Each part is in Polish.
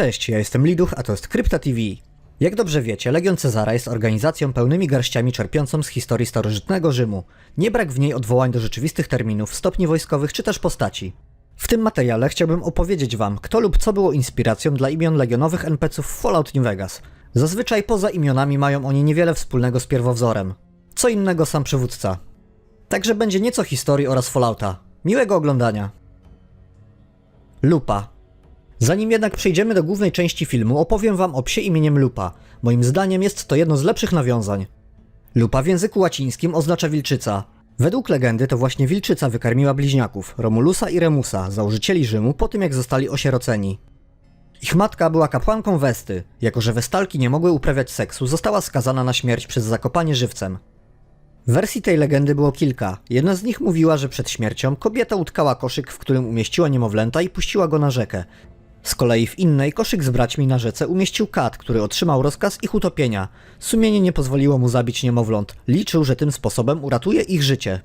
Cześć, ja jestem Liduch, a to jest Krypta TV. Jak dobrze wiecie, Legion Cezara jest organizacją pełnymi garściami czerpiącą z historii starożytnego Rzymu. Nie brak w niej odwołań do rzeczywistych terminów, stopni wojskowych czy też postaci. W tym materiale chciałbym opowiedzieć wam, kto lub co było inspiracją dla imion legionowych NPC-ów w Fallout New Vegas. Zazwyczaj poza imionami mają oni niewiele wspólnego z pierwowzorem. Co innego sam przywódca. Także będzie nieco historii oraz Fallouta. Miłego oglądania. Lupa. Zanim jednak przejdziemy do głównej części filmu, opowiem wam o psie imieniem Lupa. Moim zdaniem jest to jedno z lepszych nawiązań. Lupa w języku łacińskim oznacza wilczyca. Według legendy to właśnie wilczyca wykarmiła bliźniaków, Romulusa i Remusa, założycieli Rzymu, po tym jak zostali osieroceni. Ich matka była kapłanką Westy. Jako, że Westalki nie mogły uprawiać seksu, została skazana na śmierć przez zakopanie żywcem. Wersji tej legendy było kilka. Jedna z nich mówiła, że przed śmiercią kobieta utkała koszyk, w którym umieściła niemowlęta i puściła go na rzekę. Z kolei w innej koszyk z braćmi na rzece umieścił kat, który otrzymał rozkaz ich utopienia. Sumienie nie pozwoliło mu zabić niemowląt. Liczył, że tym sposobem uratuje ich życie.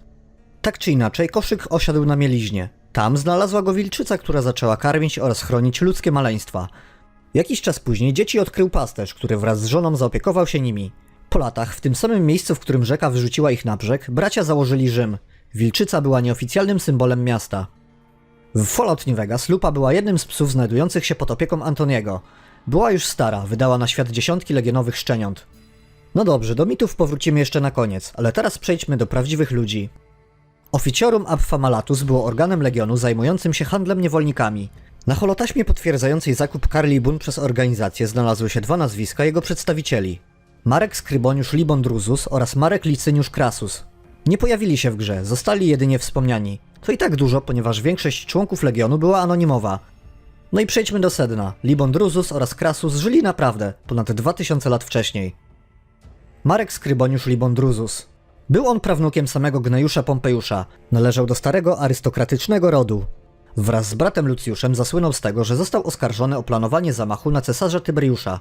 Tak czy inaczej, koszyk osiadł na mieliźnie. Tam znalazła go wilczyca, która zaczęła karmić oraz chronić ludzkie maleństwa. Jakiś czas później dzieci odkrył pasterz, który wraz z żoną zaopiekował się nimi. Po latach, w tym samym miejscu, w którym rzeka wyrzuciła ich na brzeg, bracia założyli Rzym. Wilczyca była nieoficjalnym symbolem miasta. W Fallout New Vegas Lupa była jednym z psów znajdujących się pod opieką Antoniego. Była już stara, wydała na świat dziesiątki legionowych szczeniąt. No dobrze, do mitów powrócimy jeszcze na koniec, ale teraz przejdźmy do prawdziwych ludzi. Oficiorum ab Famalatus było organem legionu zajmującym się handlem niewolnikami. Na holotaśmie potwierdzającej zakup Carly Bun przez organizację znalazły się dwa nazwiska jego przedstawicieli. Marek Skryboniusz Libon Druzus oraz Marek Licyniusz Krasus. Nie pojawili się w grze, zostali jedynie wspomniani. To i tak dużo, ponieważ większość członków Legionu była anonimowa. No i przejdźmy do sedna. Libon Druzus oraz Krasus żyli naprawdę, ponad 2000 lat wcześniej. Marek Skryboniusz Libon Druzus. Był on prawnukiem samego Gnejusza Pompejusza. Należał do starego arystokratycznego rodu. Wraz z bratem Lucjuszem zasłynął z tego, że został oskarżony o planowanie zamachu na cesarza Tyberiusza.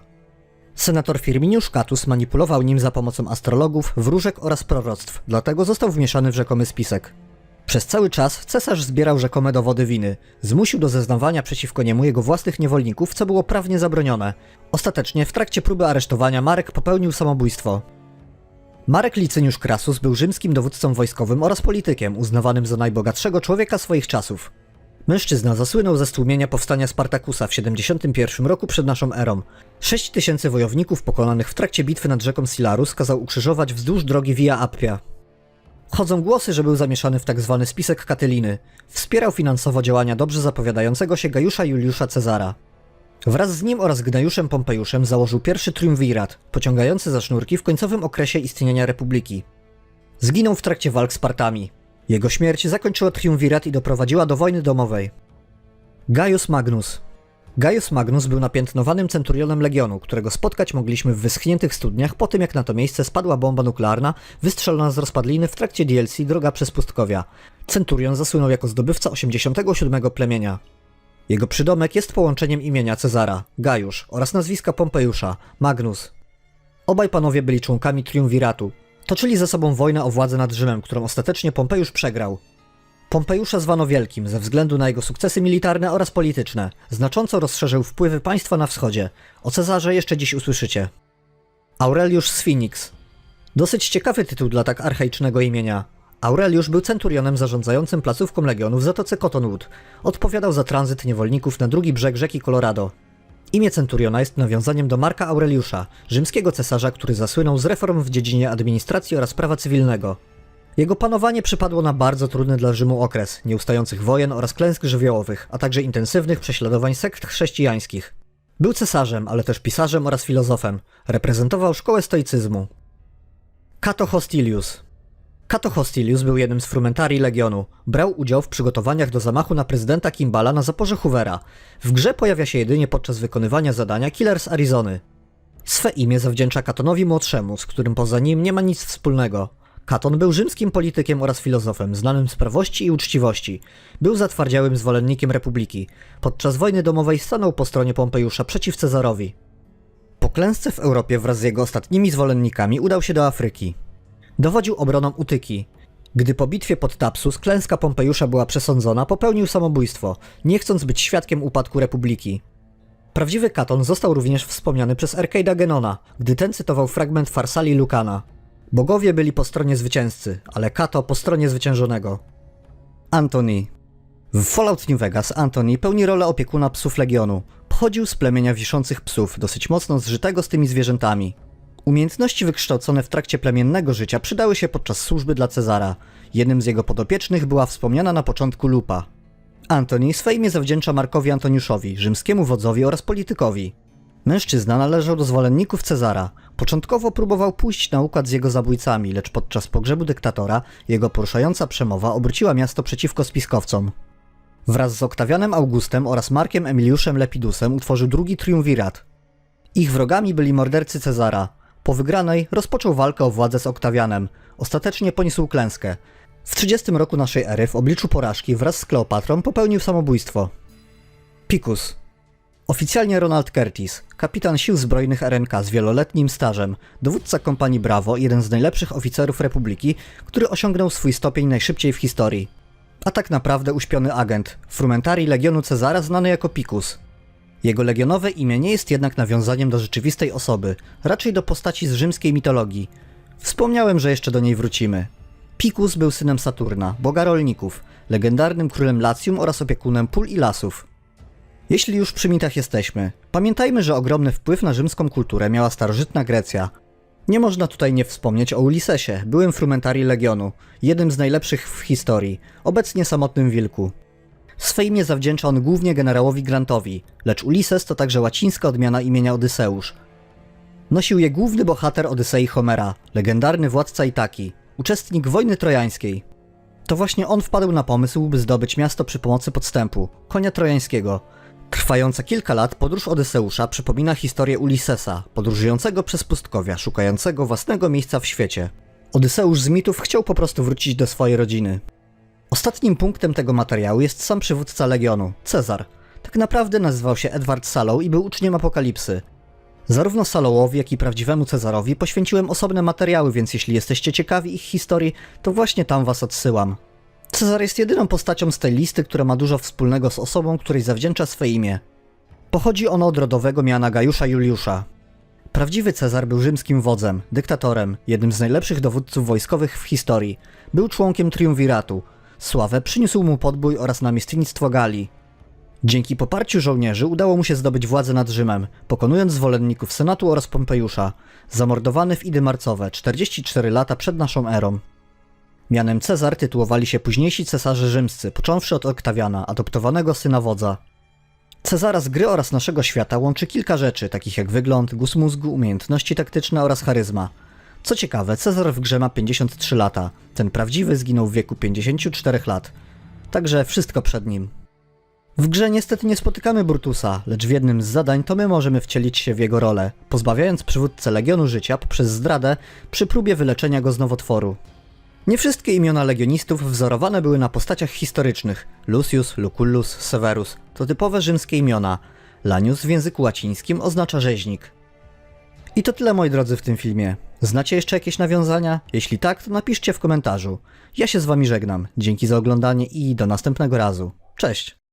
Senator Firminiusz Catus manipulował nim za pomocą astrologów, wróżek oraz proroctw, dlatego został wmieszany w rzekomy spisek. Przez cały czas cesarz zbierał rzekome dowody winy. Zmusił do zeznawania przeciwko niemu jego własnych niewolników, co było prawnie zabronione. Ostatecznie w trakcie próby aresztowania Marek popełnił samobójstwo. Marek Licyniusz Krasus był rzymskim dowódcą wojskowym oraz politykiem, uznawanym za najbogatszego człowieka swoich czasów. Mężczyzna zasłynął ze stłumienia powstania Spartakusa w 71 roku przed naszą erą. 6 tysięcy wojowników pokonanych w trakcie bitwy nad rzeką Silarus kazał ukrzyżować wzdłuż drogi Via Appia. Chodzą głosy, że był zamieszany w tzw. spisek Katyliny. Wspierał finansowo działania dobrze zapowiadającego się Gajusza Juliusza Cezara. Wraz z nim oraz Gnajuszem Pompejuszem założył pierwszy triumvirat, pociągający za sznurki w końcowym okresie istnienia Republiki. Zginął w trakcie walk z Partami. Jego śmierć zakończyła triumvirat i doprowadziła do wojny domowej. Gaius Magnus Gaius Magnus był napiętnowanym centurionem Legionu, którego spotkać mogliśmy w wyschniętych studniach po tym jak na to miejsce spadła bomba nuklearna wystrzelona z rozpadliny w trakcie DLC Droga przez Pustkowia. Centurion zasłynął jako zdobywca 87 plemienia. Jego przydomek jest połączeniem imienia Cezara, Gajusz oraz nazwiska Pompejusza, Magnus. Obaj panowie byli członkami triumviratu. Toczyli ze sobą wojnę o władzę nad Rzymem, którą ostatecznie Pompejusz przegrał. Pompejusza zwano Wielkim ze względu na jego sukcesy militarne oraz polityczne. Znacząco rozszerzył wpływy państwa na wschodzie. O Cezarze jeszcze dziś usłyszycie. Aureliusz Sphinx. Dosyć ciekawy tytuł dla tak archaicznego imienia. Aureliusz był centurionem zarządzającym placówką legionów w Zatoce Cottonwood. Odpowiadał za tranzyt niewolników na drugi brzeg rzeki Colorado. Imię centuriona jest nawiązaniem do Marka Aureliusza, rzymskiego cesarza, który zasłynął z reform w dziedzinie administracji oraz prawa cywilnego. Jego panowanie przypadło na bardzo trudny dla Rzymu okres, nieustających wojen oraz klęsk żywiołowych, a także intensywnych prześladowań sekt chrześcijańskich. Był cesarzem, ale też pisarzem oraz filozofem. Reprezentował szkołę stoicyzmu. Cato Hostilius Cato Hostilius był jednym z frumentarii Legionu. Brał udział w przygotowaniach do zamachu na prezydenta Kimbala na zaporze Hoovera. W grze pojawia się jedynie podczas wykonywania zadania Killer z Arizony. Swe imię zawdzięcza Katonowi Młodszemu, z którym poza nim nie ma nic wspólnego. Katon był rzymskim politykiem oraz filozofem, znanym z prawości i uczciwości. Był zatwardziałym zwolennikiem republiki. Podczas wojny domowej stanął po stronie Pompejusza przeciw Cezarowi. Po klęsce w Europie wraz z jego ostatnimi zwolennikami udał się do Afryki. Dowodził obroną Utyki. Gdy po bitwie pod Tapsus klęska Pompejusza była przesądzona, popełnił samobójstwo, nie chcąc być świadkiem upadku republiki. Prawdziwy Katon został również wspomniany przez Arcade'a Genona, gdy ten cytował fragment Farsali Lukana. Bogowie byli po stronie zwycięzcy, ale Kato po stronie zwyciężonego. Antony. W Fallout New Vegas Antony pełni rolę opiekuna psów Legionu. Pochodził z plemienia wiszących psów, dosyć mocno zżytego z tymi zwierzętami. Umiejętności wykształcone w trakcie plemiennego życia przydały się podczas służby dla Cezara. Jednym z jego podopiecznych była wspomniana na początku Lupa. Antoni swe imię zawdzięcza Markowi Antoniuszowi, rzymskiemu wodzowi oraz politykowi. Mężczyzna należał do zwolenników Cezara. Początkowo próbował pójść na układ z jego zabójcami, lecz podczas pogrzebu dyktatora jego poruszająca przemowa obróciła miasto przeciwko spiskowcom. Wraz z Oktawianem Augustem oraz Markiem Emiliuszem Lepidusem utworzył drugi triumvirat. Ich wrogami byli mordercy Cezara. Po wygranej rozpoczął walkę o władzę z Oktawianem. Ostatecznie poniósł klęskę. W 30 roku naszej ery w obliczu porażki wraz z Kleopatrą popełnił samobójstwo. Picus. Oficjalnie Ronald Curtis, kapitan sił zbrojnych RNK z wieloletnim stażem, dowódca kompanii Bravo, jeden z najlepszych oficerów Republiki, który osiągnął swój stopień najszybciej w historii. A tak naprawdę uśpiony agent, frumentari Legionu Cezara znany jako Picus. Jego legionowe imię nie jest jednak nawiązaniem do rzeczywistej osoby, raczej do postaci z rzymskiej mitologii. Wspomniałem, że jeszcze do niej wrócimy. Picus był synem Saturna, boga rolników, legendarnym królem Latium oraz opiekunem pól i lasów. Jeśli już przy mitach jesteśmy, pamiętajmy, że ogromny wpływ na rzymską kulturę miała starożytna Grecja. Nie można tutaj nie wspomnieć o Ulisesie, byłym frumentarii Legionu, jednym z najlepszych w historii, obecnie samotnym wilku. Swe imię zawdzięcza on głównie generałowi Grantowi, lecz Ulises to także łacińska odmiana imienia Odyseusz. Nosił je główny bohater Odysei Homera, legendarny władca Itaki, uczestnik wojny trojańskiej. To właśnie on wpadł na pomysł, by zdobyć miasto przy pomocy podstępu, konia trojańskiego. Trwająca kilka lat podróż Odyseusza przypomina historię Ulisesa, podróżującego przez pustkowia, szukającego własnego miejsca w świecie. Odyseusz z mitów chciał po prostu wrócić do swojej rodziny. Ostatnim punktem tego materiału jest sam przywódca Legionu, Cezar. Tak naprawdę nazywał się Edward Sallow i był uczniem Apokalipsy. Zarówno Salowowi, jak i prawdziwemu Cezarowi poświęciłem osobne materiały, więc jeśli jesteście ciekawi ich historii, to właśnie tam was odsyłam. Cezar jest jedyną postacią z tej listy, która ma dużo wspólnego z osobą, której zawdzięcza swe imię. Pochodzi ono od rodowego miana Gajusza Juliusza. Prawdziwy Cezar był rzymskim wodzem, dyktatorem, jednym z najlepszych dowódców wojskowych w historii. Był członkiem triumviratu. Sławę przyniósł mu podbój oraz namiestnictwo Galii. Dzięki poparciu żołnierzy udało mu się zdobyć władzę nad Rzymem, pokonując zwolenników Senatu oraz Pompejusza, zamordowany w Idy Marcowe 44 lata przed naszą erą. Mianem Cezar tytułowali się późniejsi cesarze rzymscy, począwszy od Oktawiana, adoptowanego syna wodza. Cezara z gry oraz naszego świata łączy kilka rzeczy, takich jak wygląd, guz mózgu, umiejętności taktyczne oraz charyzma. Co ciekawe, Cezar w grze ma 53 lata, ten prawdziwy zginął w wieku 54 lat. Także wszystko przed nim. W grze niestety nie spotykamy Brutusa, lecz w jednym z zadań to my możemy wcielić się w jego rolę, pozbawiając przywódcę Legionu życia poprzez zdradę przy próbie wyleczenia go z nowotworu. Nie wszystkie imiona legionistów wzorowane były na postaciach historycznych. Lucius, Lucullus, Severus to typowe rzymskie imiona. Lanius w języku łacińskim oznacza rzeźnik. I to tyle moi drodzy w tym filmie. Znacie jeszcze jakieś nawiązania? Jeśli tak, to napiszcie w komentarzu. Ja się z wami żegnam. Dzięki za oglądanie i do następnego razu. Cześć!